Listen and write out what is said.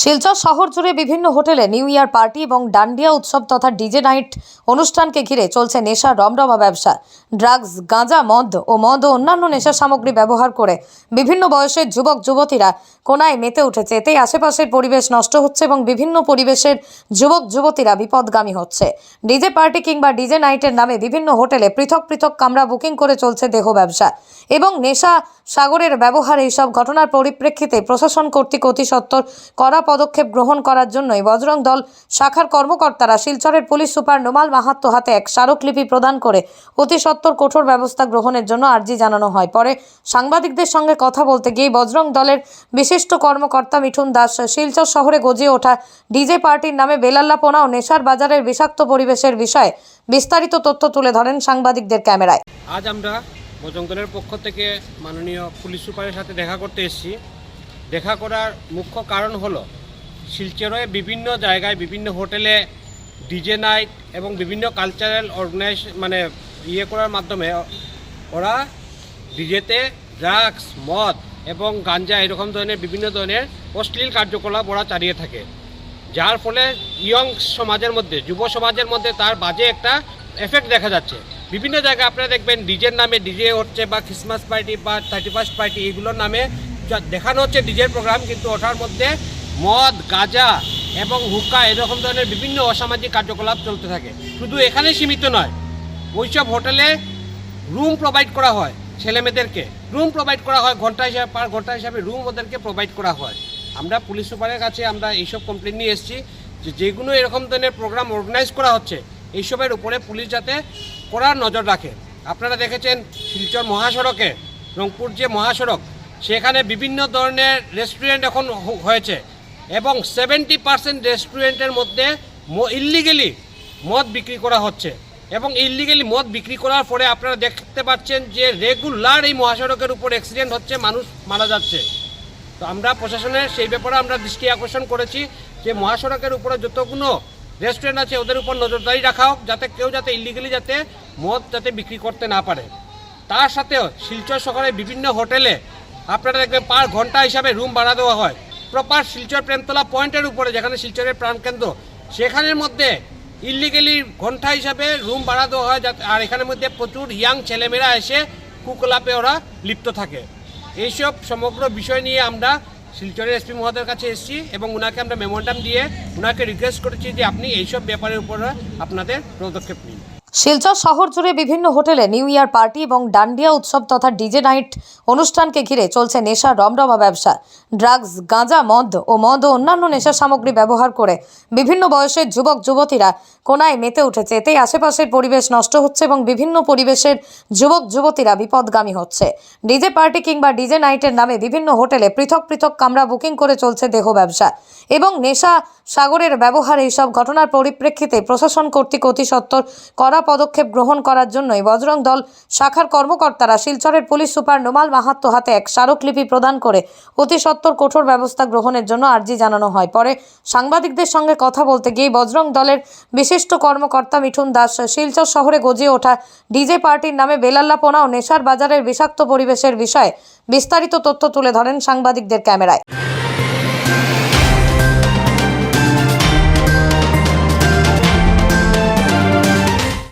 শিলচর শহর জুড়ে বিভিন্ন হোটেলে নিউ ইয়ার পার্টি এবং ডান্ডিয়া উৎসব তথা ডিজে নাইট অনুষ্ঠানকে ঘিরে চলছে নেশা, রমরমা ব্যবসা। ড্রাগস, গাঁজা, মদ ও মদ ও অন্যান্য নেশা সামগ্রী ব্যবহার করে বিভিন্ন বয়সের যুবক, যুবতীরা কোনায় মেতে উঠেছে। এতেই আশেপাশের পরিবেশ নষ্ট হচ্ছে এবং বিভিন্ন পরিবেশের যুবক, যুবতীরা বিপদগামী হচ্ছে। ডিজে পার্টি কিংবা ডিজে নাইটের নামে বিভিন্ন হোটেলে পৃথক পৃথক কামরা বুকিং করে চলছে দেহ ব্যবসা এবং নেশা সাগরের ব্যবহার। এইসব ঘটনার পরিপ্রেক্ষিতে প্রশাসন কর্তৃক অতি সত্বর কড়া পদক্ষেপ গ্রহণ করার জন্যই বজরং দল শাখার কর্মকর্তারা শিলচরের পুলিশ সুপার নোমাল মাহাত্ম হাতে এক স্মারকলিপি প্রদান করে অতি কঠোর ব্যবস্থা গ্রহণের জন্য আর্জি জানানো হয়। পরে সাংবাদিকদের সঙ্গে কথা বলতে গিয়ে বজরং দলের বিশিষ্ট কর্মকর্তা মিঠুন দাস শিলচর শহরে গজিয়ে ওঠা ডিজে পার্টির নামে বেলাল্লাপনা ও নেশার বাজারের বিষাক্ত পরিবেশের বিষয়ে বিস্তারিত তথ্য তুলে ধরেন সাংবাদিকদের ক্যামেরায়। আজ আমরা বজঙ্গলের পক্ষ থেকে মাননীয় পুলিশ সুপারের সাথে দেখা করতে এসেছি। দেখা করার মুখ্য কারণ হলো শিলচরে বিভিন্ন জায়গায়, বিভিন্ন হোটেলে ডিজে নাইট এবং বিভিন্ন কালচারাল অর্গানাইজ মানে ইয়ে করার মাধ্যমে ওরা ডিজেতে ড্রাগস, মদ এবং গাঞ্জা এরকম ধরনের বিভিন্ন ধরনের অশ্লীল কার্যকলাপ ওরা চালিয়ে থাকে। যার ফলে ইয়ং সমাজের মধ্যে, যুব সমাজের মধ্যে তার বাজে একটা এফেক্ট দেখা যাচ্ছে। বিভিন্ন জায়গায় আপনারা দেখবেন ডিজের নামে ডিজে হচ্ছে বা ক্রিসমাস পার্টি বা থার্টি ফার্স্ট পার্টি এগুলোর নামে দেখানো হচ্ছে ডিজের প্রোগ্রাম কিন্তু ওটার মধ্যে মদ, গাঁজা এবং হুক্কা এরকম ধরনের বিভিন্ন অসামাজিক কার্যকলাপ চলতে থাকে। শুধু এখানে সীমিত নয়, ওইসব হোটেলে রুম প্রোভাইড করা হয় ছেলেমেয়েদেরকে। রুম প্রোভাইড করা হয়, ঘণ্টা হিসাবে পার ঘণ্টা হিসাবে রুম ওদেরকে প্রোভাইড করা হয়। আমরা পুলিশ সুপারের কাছে আমরা এইসব কমপ্লেন নিয়ে এসেছি যে যেগুলো এরকম ধরনের প্রোগ্রাম অর্গানাইজ করা হচ্ছে, এইসবের উপরে পুলিশ যাতে কড়ার নজর রাখে। আপনারা দেখেছেন শিলচর মহাসড়কে, রংপুর যে মহাসড়ক, সেখানে বিভিন্ন ধরনের রেস্টুরেন্ট এখন হয়েছে। এবং সেভেন্টি পার্সেন্ট রেস্টুরেন্টের মধ্যে ইল্লিগেলি মদ বিক্রি করা হচ্ছে। এবং ইল্লিগেলি মদ বিক্রি করার পরে আপনারা দেখতে পাচ্ছেন যে রেগুলার এই মহাসড়কের উপর অ্যাক্সিডেন্ট হচ্ছে, মানুষ মারা যাচ্ছে। তো আমরা প্রশাসনের সেই ব্যাপারে আমরা দৃষ্টি আকর্ষণ করেছি যে মহাসড়কের উপরে যতগুলো রেস্টুরেন্ট আছে, ওদের উপর নজরদারি রাখা হোক, যাতে কেউ যাতে ইলিগালি যাতে মদ যাতে বিক্রি করতে না পারে। তার সাথেও শিলচর শহরে বিভিন্ন হোটেলে আপনারা দেখবেন পার ঘণ্টা হিসাবে রুম ভাড়া দেওয়া হয়। প্রপার শিলচর প্রেমতলা পয়েন্টের উপরে, যেখানে শিলচরের প্রাণকেন্দ্র সেখানের মধ্যে ইলিগেলি ঘণ্টা হিসাবে রুম ভাড়া দেওয়া হয় যাতে আর এখানের মধ্যে প্রচুর ইয়াং ছেলেমেয়েরা এসে কুকলাপে ওরা লিপ্ত থাকে। এইসব সমগ্র বিষয় নিয়ে আমরা শিলচরের এসপি মহোদয়ের কাছে এসেছি এবং ওনাকে আমরা মেমোরান্ডাম দিয়ে ওনাকে রিকোয়েস্ট করেছি যে আপনি এইসব ব্যাপারের উপরে আপনাদের পদক্ষেপ নিন। শিলচর শহর জুড়ে বিভিন্ন হোটেলে নিউ ইয়ার পার্টি এবং ডান্ডিয়া উৎসব তথা ডিজে নাইট অনুষ্ঠানকে ঘিরে চলছে নেশা, রমরমা ব্যবসা। ড্রাগস, গাঁজা, মদ ও মদ ও অন্যান্য নেশা সামগ্রী ব্যবহার করে বিভিন্ন বয়সের যুবক, যুবতীরা কোনায় মেতে উঠেছে। এতেই আশেপাশের পরিবেশ নষ্ট হচ্ছে এবং বিভিন্ন পরিবেশের যুবক, যুবতীরা বিপদগামী হচ্ছে। ডিজে পার্টি কিংবা ডিজে নাইটের নামে বিভিন্ন হোটেলে পৃথক পৃথক কামরা বুকিং করে চলছে দেহ ব্যবসা এবং নেশা সাগরের ব্যবহার। এইসব ঘটনার পরিপ্রেক্ষিতে প্রশাসন কর্তৃক অতি সত্বর কড়া পদক্ষেপ গ্রহণ করার জন্যই বজরং দল শাখার কর্মকর্তারা শিলচরের পুলিশ সুপার নোমাল মাহাত্ম হাতে এক স্মারকলিপি প্রদান করে অতি কঠোর ব্যবস্থা গ্রহণের জন্য আর্জি জানানো হয়। পরে সাংবাদিকদের সঙ্গে কথা বলতে গিয়ে বজরং দলের বিশিষ্ট কর্মকর্তা মিঠুন দাস শিলচর শহরে গজিয়ে ওঠা ডিজে পার্টির নামে বেলাল্লাপনা ও নেশার বাজারের বিষাক্ত পরিবেশের বিষয়ে বিস্তারিত তথ্য তুলে ধরেন সাংবাদিকদের ক্যামেরায়।